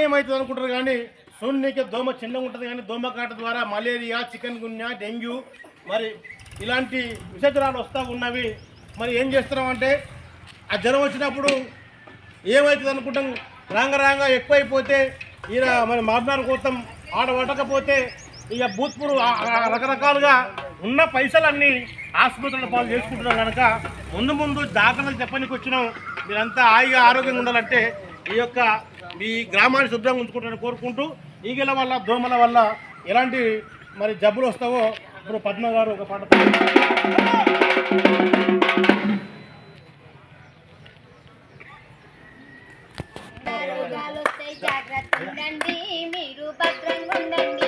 ఏమవుతుంది అనుకుంటారు కానీ సూర్యునికి దోమ చిన్నగా ఉంటుంది కానీ దోమ కాట ద్వారా మలేరియా చికెన్ గున్యా డెంగ్యూ మరి ఇలాంటి విషజ్వరాలు వస్తూ ఉన్నవి. మరి ఏం చేస్తున్నాం అంటే ఆ జ్వరం వచ్చినప్పుడు ఏమవుతుంది అనుకుంటాం రాంగ రాంగ ఎక్కువైపోతే ఈయన మరి మాట్లాడు కోసం ఆడ పట్టకపోతే ఇక భూత్పురు రకరకాలుగా ఉన్న పైసలన్నీ ఆసుపత్రుల పాలు చేసుకుంటున్నాం కనుక ముందు ముందు జాగ్రత్తలు చెప్పనికి వచ్చినాం. మీరంతా హాయిగా ఆరోగ్యంగా ఉండాలంటే ఈ యొక్క మీ గ్రామాన్ని శుభ్రంగా ఉంచుకుంటారని కోరుకుంటూ ఈగల వల్ల దోమల వల్ల ఎలాంటి మరి జబ్బులు వస్తావో ఇప్పుడు పద్మ గారు ఒక పాట జాగ్రత్త ఉండండి మీరు భద్రంగా ఉండండి.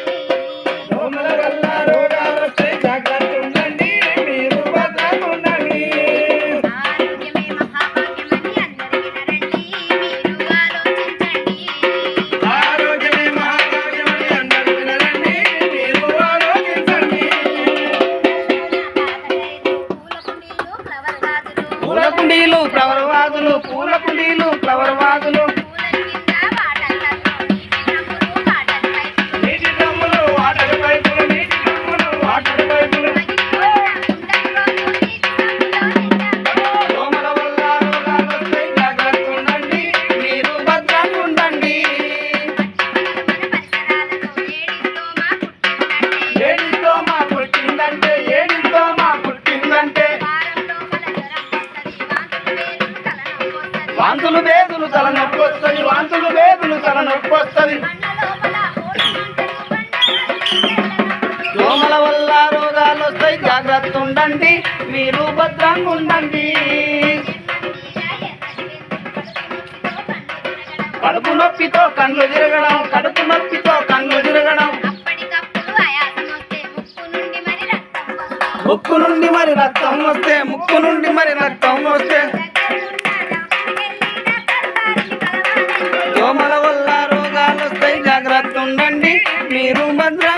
పూల కుండీలు వాంతులు వేదులు తలనొప్పి వస్తుంది వాంతులు వేదులు తలనొప్పి వస్తుంది దోమల వల్ల రోగాలు వస్తాయి జాగ్రత్త ఉండండి మీరు భద్రంగా ఉండండి. కడుపు నొప్పితో కళ్ళు తిరగడం కడుపు నొప్పితో కళ్ళు తిరగడం. ముక్కు నుండి మరి రక్తం వస్తే ముక్కు నుండి మరి రక్తం వస్తే. ಮಿರು ಮಧ್ವ